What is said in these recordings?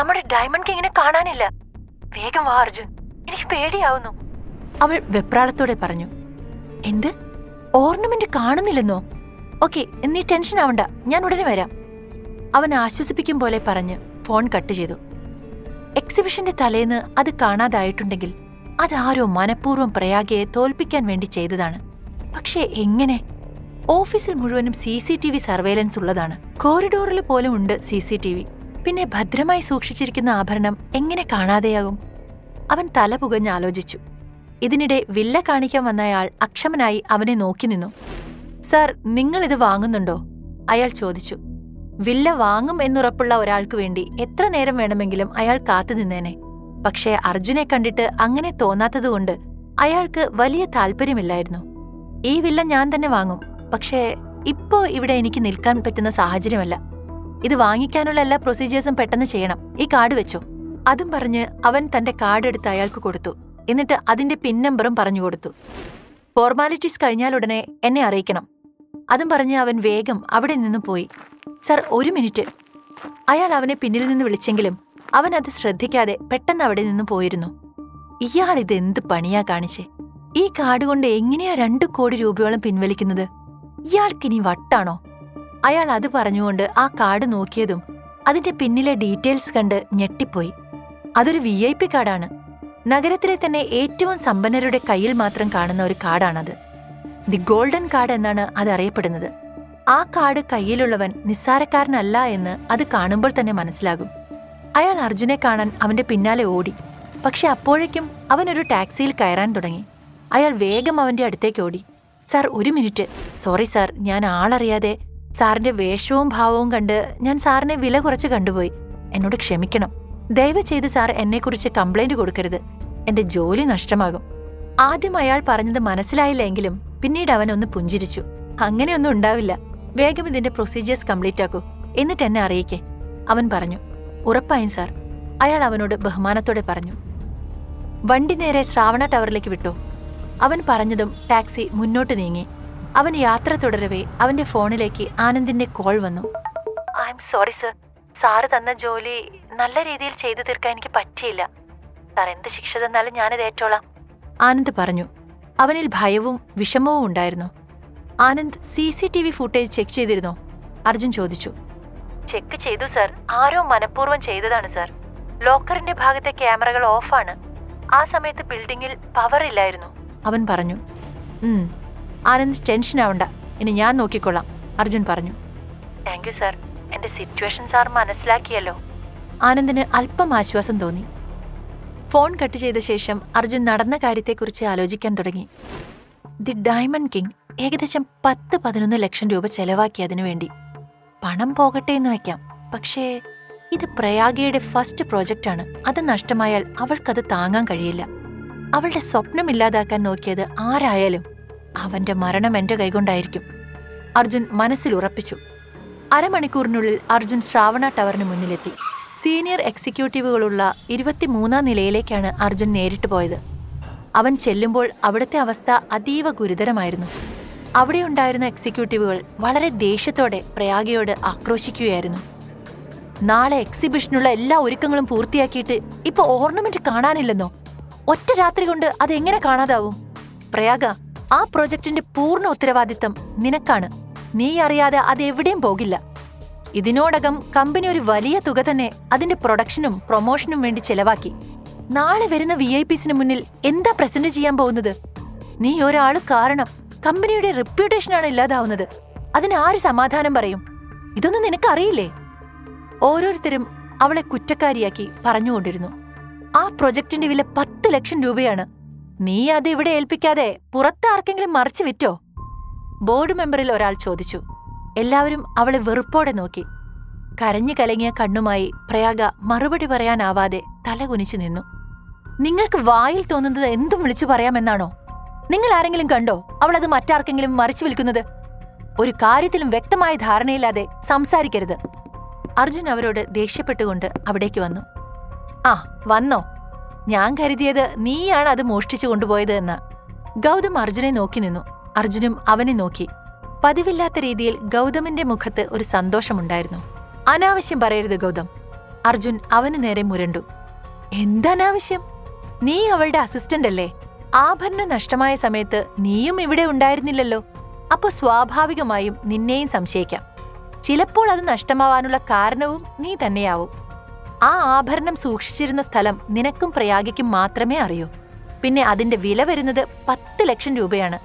നമ്മുടെ ഡയമണ്ട് കിങ്ങിനെ കാണാനില്ല. വേഗം വാ അർജുൻ. എനിക്ക് പേടിയാവുന്നു. അവൾ വെപ്രാളത്തോടെ പറഞ്ഞു എന്ത്? ഓർണമെന്റ് കാണുന്നില്ലെന്നോ? ഓക്കെ നീ ടെൻഷൻ ആവണ്ട ഞാൻ ഉടനെ വരാം. അവൻ ആശ്വസിപ്പിക്കും പോലെ പറഞ്ഞ് ഫോൺ കട്ട് ചെയ്തു. എക്സിബിഷന്റെ തലേന്ന് അത് കാണാതായിട്ടുണ്ടെങ്കിൽ അതാരോ മനഃപൂർവം പ്രയാഗയെ തോൽപ്പിക്കാൻ വേണ്ടി ചെയ്തതാണ്. പക്ഷേ എങ്ങനെ? ഓഫീസിൽ മുഴുവനും C C T V surveillance ഉള്ളതാണ്. കോറിഡോറിൽ പോലും ഉണ്ട് സി സി ടി വി. പിന്നെ ഭദ്രമായി സൂക്ഷിച്ചിരിക്കുന്ന ആഭരണം എങ്ങനെ കാണാതെയാകും? അവൻ തല പുകഞ്ഞാലോചിച്ചു ഇതിനിടെ വില്ല കാണിക്കാൻ വന്നയാൾ അക്ഷമനായി അവനെ നോക്കി നിന്നു. സർ നിങ്ങൾ ഇത് വാങ്ങുന്നുണ്ടോ? അയാൾ ചോദിച്ചു. വില്ല വാങ്ങും എന്നുറപ്പുള്ള ഒരാൾക്ക് വേണ്ടി എത്ര നേരം വേണമെങ്കിലും അയാൾ കാത്തു നിന്നേനെ. പക്ഷേ അർജുനെ കണ്ടിട്ട് അങ്ങനെ തോന്നാത്തതുകൊണ്ട് അയാൾക്ക് വലിയ താല്പര്യമില്ലായിരുന്നു. ഈ വില്ല ഞാൻ തന്നെ വാങ്ങും. പക്ഷേ ഇപ്പോ ഇവിടെ എനിക്ക് നിൽക്കാൻ പറ്റുന്ന സാഹചര്യമല്ല. ഇത് വാങ്ങിക്കാനുള്ള എല്ലാ പ്രൊസീജിയേഴ്സും പെട്ടെന്ന് ചെയ്യണം. ഈ കാർഡ് വെച്ചു. അതും പറഞ്ഞ് അവൻ തന്റെ കാർഡ് എടുത്ത് അയാൾക്ക് കൊടുത്തു. എന്നിട്ട് അതിന്റെ പിൻ നമ്പറും പറഞ്ഞു കൊടുത്തു. ഫോർമാലിറ്റീസ് കഴിഞ്ഞാലുടനെ എന്നെ അറിയിക്കണം. അതും പറഞ്ഞ് അവൻ വേഗം അവിടെ നിന്ന് പോയി. സർ ഒരു മിനിറ്റ്. അയാൾ അവനെ പിന്നിൽ നിന്ന് വിളിച്ചെങ്കിലും അവൻ അത് ശ്രദ്ധിക്കാതെ പെട്ടെന്ന് അവിടെ നിന്ന് പോയിരുന്നു. ഇയാൾ ഇത് എന്ത് പണിയാ കാണിച്ചേ? ഈ കാർഡ് കൊണ്ട് എങ്ങനെയാ രണ്ടു കോടി രൂപയോളം പിൻവലിക്കുന്നത്? ഇയാൾക്കിനി വട്ടാണോ? അയാൾ അത് പറഞ്ഞുകൊണ്ട് ആ കാർഡ് നോക്കിയതും അതിന്റെ പിന്നിലെ ഡീറ്റെയിൽസ് കണ്ട് ഞെട്ടിപ്പോയി. അതൊരു വി ഐ പി കാർഡാണ്. നഗരത്തിലെ തന്നെ ഏറ്റവും സമ്പന്നരുടെ കയ്യിൽ മാത്രം കാണുന്ന ഒരു കാർഡാണത്. ദി ഗോൾഡൻ കാർഡ് എന്നാണ് അത് അറിയപ്പെടുന്നത്. ആ കാർഡ് കയ്യിലുള്ളവൻ നിസ്സാരക്കാരനല്ല എന്ന് അത് കാണുമ്പോൾ തന്നെ മനസ്സിലാകും. അയാൾ അർജുനെ കാണാൻ അവന്റെ പിന്നാലെ ഓടി. പക്ഷെ അപ്പോഴേക്കും അവൻ ഒരു ടാക്സിയിൽ കയറാൻ തുടങ്ങി. അയാൾ വേഗം അവന്റെ അടുത്തേക്ക് ഓടി. സാർ ഒരു മിനിറ്റ്. സോറി സാർ ഞാൻ ആളറിയാതെ സാറിന്റെ വേഷവും ഭാവവും കണ്ട് ഞാൻ സാറിനെ വില കുറച്ച് കണ്ടുപോയി. എന്നോട് ക്ഷമിക്കണം. ദയവ് ചെയ്ത് സാർ എന്നെക്കുറിച്ച് കംപ്ലൈന്റ് കൊടുക്കരുത്. എന്റെ ജോലി നഷ്ടമാകും. ആദ്യം അയാൾ പറഞ്ഞത് മനസ്സിലായില്ലെങ്കിലും പിന്നീട് അവൻ ഒന്ന് പുഞ്ചിരിച്ചു. അങ്ങനെയൊന്നും ഉണ്ടാവില്ല. വേഗം ഇതിന്റെ പ്രൊസീജിയേഴ്സ് കംപ്ലീറ്റ് ആക്കൂ. എന്നിട്ട് എന്നെ അറിയിക്കേ. അവൻ പറഞ്ഞു ഉറപ്പായും സാർ. അയാൾ അവനോട് ബഹുമാനത്തോടെ പറഞ്ഞു വണ്ടി നേരെ ശ്രാവണ ടവറിലേക്ക് വിട്ടു. അവൻ പറഞ്ഞതും ടാക്സി മുന്നോട്ട് നീങ്ങി. അവൻ യാത്ര തുടരവേ. അവന്റെ ഫോണിലേക്ക് ആനന്ദിന്റെ കോൾ വന്നു. I'm sorry sir sir തന്ന ജോലി നല്ല രീതിയിൽ ചെയ്തു തീർക്കാൻ എനിക്ക് പറ്റിയില്ല. സാർ എന്ത് ശിക്ഷ തന്നാലും ഞാനത് ഏറ്റോളാം. ആനന്ദ് പറഞ്ഞു. അവനിൽ ഭയവും വിഷമവും ഉണ്ടായിരുന്നു. Anand C C T V footage check ചെയ്തിരുന്നോ? അർജുൻ ചോദിച്ചു. ചെക്ക് ചെയ്തു സർ ആരോ മനഃപൂർവം ചെയ്തതാണ് സർ ലോക്കറിന്റെ ഭാഗത്തെ ക്യാമറകൾ ഓഫാണ്. ആ സമയത്ത് ബിൽഡിംഗിൽ പവർ ഇല്ലായിരുന്നു. അവൻ പറഞ്ഞു. "ഉം, ആനന്ദ് ടെൻഷൻ ആവണ്ട. ഇനി ഞാൻ നോക്കിക്കൊള്ളാം. അർജുൻ പറഞ്ഞു. താങ്ക് യു സാർ എന്റെ സിറ്റുവേഷൻ സാർ മനസ്സിലാക്കിയല്ലോ. ആനന്ദിന് അല്പം ആശ്വാസം തോന്നി. ഫോൺ കട്ട് ചെയ്ത ശേഷം അർജുൻ നടന്ന കാര്യത്തെക്കുറിച്ച് ആലോചിക്കാൻ തുടങ്ങി. ദി ഡയമണ്ട് കിങ് ഏകദേശം പത്ത് പതിനൊന്ന് ലക്ഷം രൂപ ചെലവാക്കി അതിനു വേണ്ടി പണം പോകട്ടെ എന്ന് വെക്കാം. പക്ഷേ ഇത് പ്രയാഗയുടെ ഫസ്റ്റ് പ്രോജക്റ്റാണ് അത് നഷ്ടമായാൽ അവൾക്കത് താങ്ങാൻ കഴിയില്ല. അവളുടെ സ്വപ്നം ഇല്ലാതാക്കാൻ നോക്കിയത് ആരായാലും അവന്റെ മരണം എന്റെ കൈകൊണ്ടായിരിക്കും. അർജുൻ മനസ്സിൽ ഉറപ്പിച്ചു. അരമണിക്കൂറിനുള്ളിൽ അർജുൻ ശ്രാവണ ടവറിന് മുന്നിലെത്തി. സീനിയർ എക്സിക്യൂട്ടീവുകളുള്ള ഇരുപത്തിമൂന്നാം നിലയിലേക്കാണ് അർജുൻ നേരിട്ട് പോയത്. അവൻ ചെല്ലുമ്പോൾ അവിടുത്തെ അവസ്ഥ അതീവ ഗുരുതരമായിരുന്നു. അവിടെയുണ്ടായിരുന്ന എക്സിക്യൂട്ടീവുകൾ വളരെ ദേഷ്യത്തോടെ പ്രയാഗയോട് ആക്രോശിക്കുകയായിരുന്നു. നാളെ എക്സിബിഷനുള്ള എല്ലാ ഒരുക്കങ്ങളും പൂർത്തിയാക്കിയിട്ട് ഇപ്പൊ ഓർണമെന്റ് കാണാനില്ലെന്നോ? ഒറ്റ രാത്രി കൊണ്ട് അതെങ്ങനെ കാണാതാവും? പ്രയാഗ ആ പ്രൊജക്ടിന്റെ പൂർണ ഉത്തരവാദിത്തം നിനക്കാണ്. നീ അറിയാതെ അത് എവിടെയും പോകില്ല. ഇതിനോടകം കമ്പനി ഒരു വലിയ തുക തന്നെ അതിന്റെ പ്രൊഡക്ഷനും പ്രൊമോഷനും വേണ്ടി ചെലവാക്കി. നാളെ വരുന്ന വി ഐ പിസിന് മുന്നിൽ എന്താ പ്രസന്റ് ചെയ്യാൻ പോകുന്നത്? നീ ഒരാൾ കാരണം കമ്പനിയുടെ റെപ്യൂട്ടേഷനാണ് ഇല്ലാതാവുന്നത്. അതിന് ആര് സമാധാനം പറയും? ഇതൊന്നും നിനക്കറിയില്ലേ? ഓരോരുത്തരും അവളെ കുറ്റക്കാരിയാക്കി പറഞ്ഞുകൊണ്ടിരുന്നു. ആ പ്രൊജക്ടിന്റെ വില പത്ത് ലക്ഷം രൂപയാണ്. നീ അത് ഇവിടെ ഏൽപ്പിക്കാതെ പുറത്ത് ആർക്കെങ്കിലും മറിച്ചു വിറ്റോ? ബോർഡ് മെമ്പറിൽ ഒരാൾ ചോദിച്ചു. എല്ലാവരും അവളെ വെറുപ്പോടെ നോക്കി. കരഞ്ഞു കലങ്ങിയ കണ്ണുമായി പ്രയാഗ മറുപടി പറയാനാവാതെ തലകുനിച്ചു നിന്നു. നിങ്ങൾക്ക് വായിൽ തോന്നുന്നത് എന്തും വിളിച്ചു പറയാമെന്നാണോ? നിങ്ങൾ ആരെങ്കിലും കണ്ടോ? അവൾ അത് മറ്റാർക്കെങ്കിലും മറിച്ചു വിൽക്കുന്നത്? ഒരു കാര്യത്തിലും വ്യക്തമായ ധാരണയില്ലാതെ സംസാരിക്കരുത്. അർജുൻ അവരോട് ദേഷ്യപ്പെട്ടുകൊണ്ട് അവിടേക്ക് വന്നു. ആ വന്നോ. ഞാൻ കരുതിയത് നീയാണ് അത് മോഷ്ടിച്ചു കൊണ്ടുപോയത് എന്ന്. ഗൗതം അർജുനെ നോക്കി നിന്നു. അർജുനും അവനെ നോക്കി. പതിവില്ലാത്ത രീതിയിൽ ഗൗതമിന്റെ മുഖത്ത് ഒരു സന്തോഷമുണ്ടായിരുന്നു. അനാവശ്യം പറയരുത് ഗൗതം. അർജുൻ അവന് നേരെ മുരണ്ടു. എന്താനാവശ്യം നീ അവളുടെ അസിസ്റ്റന്റ് അല്ലേ? ആഭരണം നഷ്ടമായ സമയത്ത് നീയും ഇവിടെ ഉണ്ടായിരുന്നില്ലല്ലോ. അപ്പൊ സ്വാഭാവികമായും നിന്നെയും സംശയിക്കാം. ചിലപ്പോൾ അത് നഷ്ടമാവാനുള്ള കാരണവും നീ തന്നെയാവും. ആ ആഭരണം സൂക്ഷിച്ചിരുന്ന സ്ഥലം നിനക്കും പ്രയാഗിക്കും മാത്രമേ അറിയൂ. പിന്നെ അതിന്റെ വില വരുന്നത് പത്ത് ലക്ഷം രൂപയാണ്.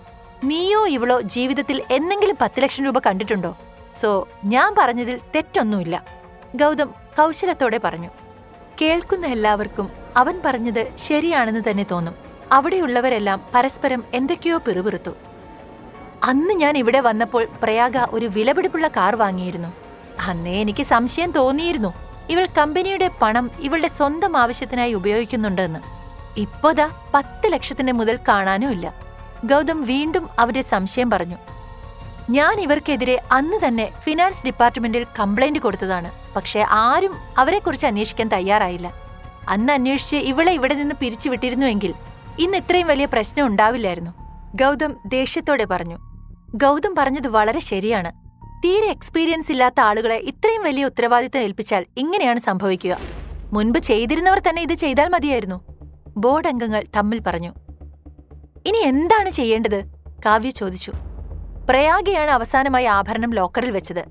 നീയോ ഇവളോ ജീവിതത്തിൽ എന്തെങ്കിലും പത്ത് ലക്ഷം രൂപ കണ്ടിട്ടുണ്ടോ? സോ ഞാൻ പറഞ്ഞതിൽ തെറ്റൊന്നുമില്ല. ഗൗതം കൗശലത്തോടെ പറഞ്ഞു. കേൾക്കുന്ന എല്ലാവർക്കും അവൻ പറഞ്ഞത് ശരിയാണെന്ന് തന്നെ തോന്നും. അവിടെയുള്ളവരെല്ലാം പരസ്പരം എന്തൊക്കെയോ പിറുപിറുത്തു. അന്ന് ഞാൻ ഇവിടെ വന്നപ്പോൾ പ്രയാഗ ഒരു വിലപിടിപ്പുള്ള കാർ വാങ്ങിയിരുന്നു. അന്നേ എനിക്ക് സംശയം തോന്നിയിരുന്നു. ഇവൾ കമ്പനിയുടെ പണം ഇവളുടെ സ്വന്തം ആവശ്യത്തിനായി ഉപയോഗിക്കുന്നുണ്ടെന്ന്. ഇപ്പോതാ പത്ത് ലക്ഷത്തിന്റെ മുതൽ കാണാനും ഇല്ല. ഗൗതം വീണ്ടും അവരുടെ സംശയം പറഞ്ഞു. ഞാൻ ഇവർക്കെതിരെ അന്ന് തന്നെ ഫിനാൻസ് ഡിപ്പാർട്ട്മെന്റിൽ കംപ്ലൈന്റ് കൊടുത്തതാണ്. പക്ഷേ ആരും അവരെക്കുറിച്ച് അന്വേഷിക്കാൻ തയ്യാറായില്ല. അന്ന് അന്വേഷിച്ച് ഇവളെ ഇവിടെ നിന്ന് പിരിച്ചുവിട്ടിരുന്നുവെങ്കിൽ ഇന്ന് ഇത്രയും വലിയ പ്രശ്നം ഉണ്ടാവില്ലായിരുന്നു. ഗൗതം ദേഷ്യത്തോടെ പറഞ്ഞു. ഗൗതം പറഞ്ഞത് വളരെ ശരിയാണ്. തീരെ എക്സ്പീരിയൻസ് ഇല്ലാത്ത ആളുകളെ ഇത്രയും വലിയ ഉത്തരവാദിത്തം ഏൽപ്പിച്ചാൽ ഇങ്ങനെയാണ് സംഭവിക്കുക. മുൻപ് ചെയ്തിരുന്നവർ തന്നെ ഇത് ചെയ്താൽ മതിയായിരുന്നു. ബോർഡ് അംഗങ്ങൾ തമ്മിൽ പറഞ്ഞു. ഇനി എന്താണ് ചെയ്യേണ്ടത്? കാവ്യ ചോദിച്ചു. പ്രയാഗയാണ് അവസാനമായി ആഭരണം ലോക്കറിൽ വെച്ചത്.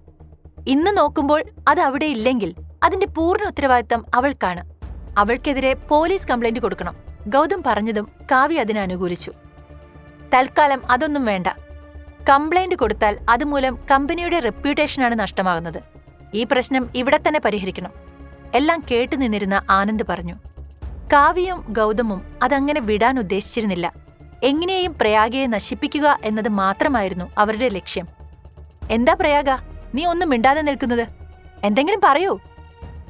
ഇന്ന് നോക്കുമ്പോൾ അത് അവിടെ ഇല്ലെങ്കിൽ അതിന്റെ പൂർണ ഉത്തരവാദിത്തം അവൾക്കാണ്. അവൾക്കെതിരെ പോലീസ് കംപ്ലൈന്റ് കൊടുക്കണം. ഗൗതം പറഞ്ഞതും കാവ്യ അതിനെ അനുകൂലിച്ചു. തൽക്കാലം അതൊന്നും വേണ്ട. കംപ്ലൈന്റ് കൊടുത്താൽ അതുമൂലം കമ്പനിയുടെ റെപ്യൂട്ടേഷനാണ് നഷ്ടമാകുന്നത്. ഈ പ്രശ്നം ഇവിടെ തന്നെ പരിഹരിക്കണം. എല്ലാം കേട്ടു നിന്നിരുന്ന ആനന്ദ് പറഞ്ഞു. കാവ്യയും ഗൗതമും അതങ്ങനെ വിടാൻ ഉദ്ദേശിച്ചിരുന്നില്ല. എങ്ങനെയും പ്രയാഗയെ നശിപ്പിക്കുക എന്നത് മാത്രമായിരുന്നു അവരുടെ ലക്ഷ്യം. എന്താ പ്രയാഗ നീ ഒന്നും മിണ്ടാതെ നിൽക്കുന്നത്? എന്തെങ്കിലും പറയൂ.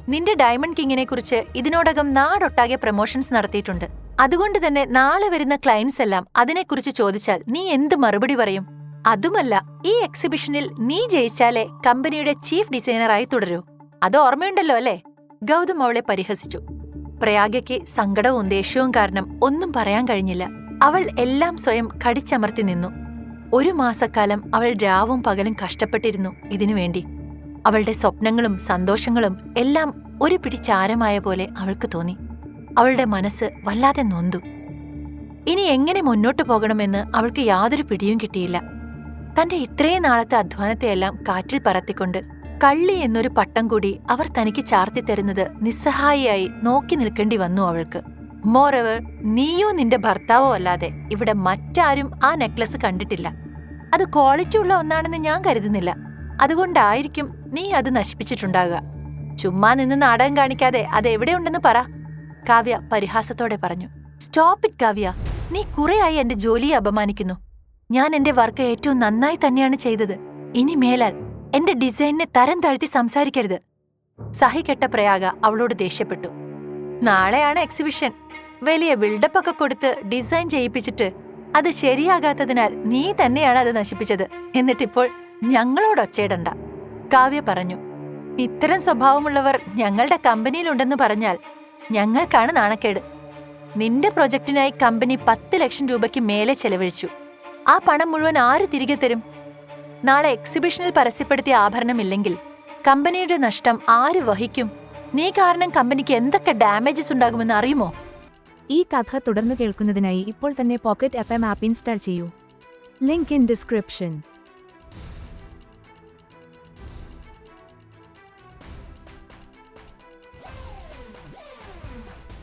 നിന്റെ ഡയമണ്ട് കിങ്ങിനെ കുറിച്ച് ഇതിനോടകം നാടൊട്ടാകെ പ്രൊമോഷൻസ് നടത്തിയിട്ടുണ്ട്. അതുകൊണ്ട് തന്നെ നാളെ വരുന്ന ക്ലയൻസ് എല്ലാം അതിനെക്കുറിച്ച് ചോദിച്ചാൽ നീ എന്ത് മറുപടി പറയും? അതുമല്ല ഈ എക്സിബിഷനിൽ നീ ജയിച്ചാലേ കമ്പനിയുടെ ചീഫ് ഡിസൈനറായി തുടരൂ. അത് ഓർമ്മയുണ്ടല്ലോ അല്ലേ? ഗൗതം അവളെ പരിഹസിച്ചു. പ്രയാഗയ്ക്ക് സങ്കടവും ദേഷ്യവും കാരണം ഒന്നും പറയാൻ കഴിഞ്ഞില്ല. അവൾ എല്ലാം സ്വയം കടിച്ചമർത്തി നിന്നു. ഒരു മാസക്കാലം അവൾ രാവും പകലും കഷ്ടപ്പെട്ടിരുന്നു ഇതിനുവേണ്ടി അവളുടെ സ്വപ്നങ്ങളും സന്തോഷങ്ങളും എല്ലാം ഒരു പിടി ചാരമായ പോലെ അവൾക്ക് തോന്നി. അവളുടെ മനസ്സ് വല്ലാതെ നൊന്തു. ഇനി എങ്ങനെ മുന്നോട്ടു പോകണമെന്ന് അവൾക്ക് യാതൊരു പിടിയും കിട്ടിയില്ല. തന്റെ ഇത്രയും നാളത്തെ അധ്വാനത്തെയെല്ലാം കാറ്റിൽ പറത്തിക്കൊണ്ട് കള്ളി എന്നൊരു പട്ടം കൂടി അവർ തനിക്ക് ചാർത്തിത്തരുന്നത് നിസ്സഹായിയായി നോക്കി നിൽക്കേണ്ടി വന്നു അവൾക്ക്. മോറവർ നീയോ നിന്റെ ഭർത്താവോ അല്ലാതെ ഇവിടെ മറ്റാരും ആ നെക്ലസ് കണ്ടിട്ടില്ല. അത് ക്വാളിറ്റി ഉള്ള ഒന്നാണെന്ന് ഞാൻ കരുതുന്നില്ല. അതുകൊണ്ടായിരിക്കും നീ അത് നശിപ്പിച്ചിട്ടുണ്ടാകുക. ചുമ്മാ നിന്ന് നാടകം കാണിക്കാതെ അത് എവിടെയുണ്ടെന്ന് പറ കാവ്യ പരിഹാസത്തോടെ പറഞ്ഞു. Stop it Kavya. നീ കുറെയായി എന്റെ ജോലിയെ അപമാനിക്കുന്നു. ഞാൻ എന്റെ വർക്ക് ഏറ്റവും നന്നായി തന്നെയാണ് ചെയ്തത്. ഇനി മേലാൽ എന്റെ ഡിസൈനിനെ തരം താഴ്ത്തി സംസാരിക്കരുത്. സഹികെട്ട പ്രയാഗ അവളോട് ദേഷ്യപ്പെട്ടു. നാളെയാണ് എക്സിബിഷൻ. വലിയ ബിൽഡപ്പ് ഒക്കെ കൊടുത്ത് ഡിസൈൻ ചെയ്യിപ്പിച്ചിട്ട് അത് ശരിയാകാത്തതിനാൽ നീ തന്നെയാണ് അത് നശിപ്പിച്ചത്. എന്നിട്ടിപ്പോൾ ഞങ്ങളോട് ഒച്ചയിടണ്ട. കാവ്യ പറഞ്ഞു ഇത്തരം സ്വഭാവമുള്ളവർ ഞങ്ങളുടെ കമ്പനിയിലുണ്ടെന്ന് പറഞ്ഞാൽ ഞങ്ങൾക്കാണ് നാണക്കേട്. നിന്റെ പ്രൊജക്ടിനായി കമ്പനി പത്ത് ലക്ഷം രൂപയ്ക്ക് മേലെ ചെലവഴിച്ചു. ആ പണം മുഴുവൻ ആര് തിരികെ തരും? നാളെ എക്സിബിഷനിൽ പരസ്യപ്പെടുത്തിയ ആഭരണമില്ലെങ്കിൽ കമ്പനിയുടെ നഷ്ടം ആര് വഹിക്കും? നീ കാരണം കമ്പനിക്ക് എന്തൊക്കെ ഡാമേജസ് ഉണ്ടാകുമെന്ന് അറിയുമോ? ഈ കഥ തുടർന്ന് കേൾക്കുന്നതിനായി ഇപ്പോൾ തന്നെ pocket F M app install ചെയ്യൂ. Link in description